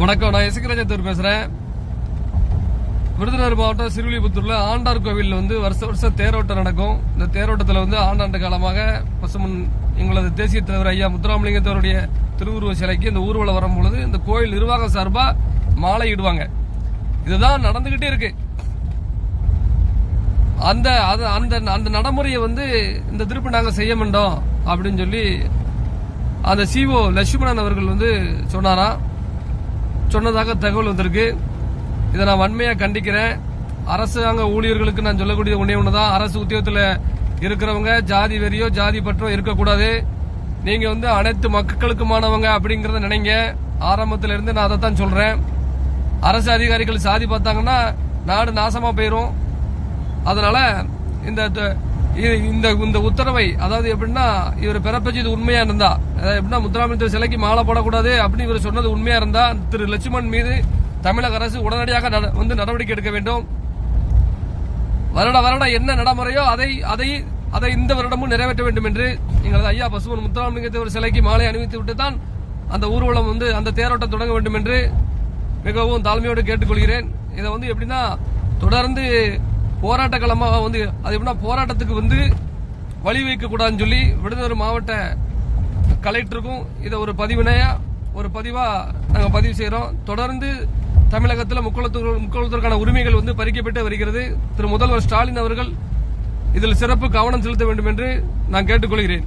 வணக்கம் நான் இசக்கராஜத்தூர் பேசுறேன். விருதுநகர் மாவட்டம் சிறுவில்லிபுத்தூர்ல ஆண்டார் கோவில் வந்து வருஷ வருஷம் தேரோட்டம் நடக்கும். இந்த தேரோட்டத்தில் வந்து ஆண்டாண்டு காலமாக பசுமன் எங்களது தேசிய தலைவர் ஐயா முத்துராமலிங்கத்தவருடைய திருவுருவ சிலைக்கு இந்த ஊர்வலம் வரும் பொழுது இந்த கோயில் நிர்வாகம் சார்பா மாலை இடுவாங்க இதுதான் நடந்துகிட்டே இருக்கு. அந்த அது அந்த அந்த நடைமுறையை வந்து இந்த திருப்பி நாங்கள் செய்ய மாட்டோம் அப்படின்னு சொல்லி அந்த சிஓ லட்சுமணன் அவர்கள் வந்து சொன்னாராம். சொன்னதாக தகவல் வந்திருக்கு. இதை நான் வன்மையாக கண்டிக்கிறேன். அரசாங்க ஊழியர்களுக்கு நான் சொல்லக்கூடிய ஒன்றே ஒன்று தான் அரசு உத்தியோகத்தில் இருக்கிறவங்க ஜாதி வெறியோ ஜாதி பற்றோ இருக்கக்கூடாது. நீங்க வந்து அனைத்து மக்களுக்குமானவங்க அப்படிங்கறத நினைங்க. ஆரம்பத்தில் இருந்து நான் அதை தான் சொல்றேன். அரசு அதிகாரிகள் சாதி பார்த்தாங்கன்னா நாடு நாசமா போயிரும். அதனால இந்த த- இந்த இந்த உத்தரவை அதாவது எப்படின்னா இவர் பிறப்பச்சு உண்மையா இருந்தா அதாவது எப்படின்னா முத்துராமலிங்க சிலைக்கு மாலை போடக்கூடாது அப்படின்னு இவர் சொன்னது உண்மையா இருந்தா திரு லட்சுமண் மீது தமிழக அரசு உடனடியாக நட- வந்து நடவடிக்கை எடுக்க வேண்டும். வருட வருடம் என்ன நடைமுறையோ அதை அதை அதை இந்த வருடமும் நிறைவேற்ற வேண்டும் என்று எங்களது ஐயா பசுமன் முத்துராமலிங்க ஒரு சிலைக்கு மாலை அணிவித்து விட்டு தான் அந்த ஊர்வலம் வந்து அந்த தேரோட்டம் தொடங்க வேண்டும் என்று மிகவும் தாழ்மையோடு கேட்டுக்கொள்கிறேன். இதை வந்து எப்படின்னா தொடர்ந்து போராட்ட களமாக வந்து அது எப்படின்னா போராட்டத்துக்கு வந்து வழி வைக்கக்கூடாதுன்னு சொல்லி விருதுநகர் மாவட்ட கலெக்டருக்கும் இதை ஒரு பதிவினையாக ஒரு பதிவாக நாங்கள் பதிவு செய்கிறோம். தொடர்ந்து தமிழகத்தில் முக்குளத்தூர் முக்குளத்திற்கான உரிமைகள் வந்து பறிக்கப்பட்டு வருகிறது. திரு முதல்வர் ஸ்டாலின் அவர்கள் இதில் சிறப்பு கவனம் செலுத்த வேண்டும் என்று நான் கேட்டுக்கொள்கிறேன்.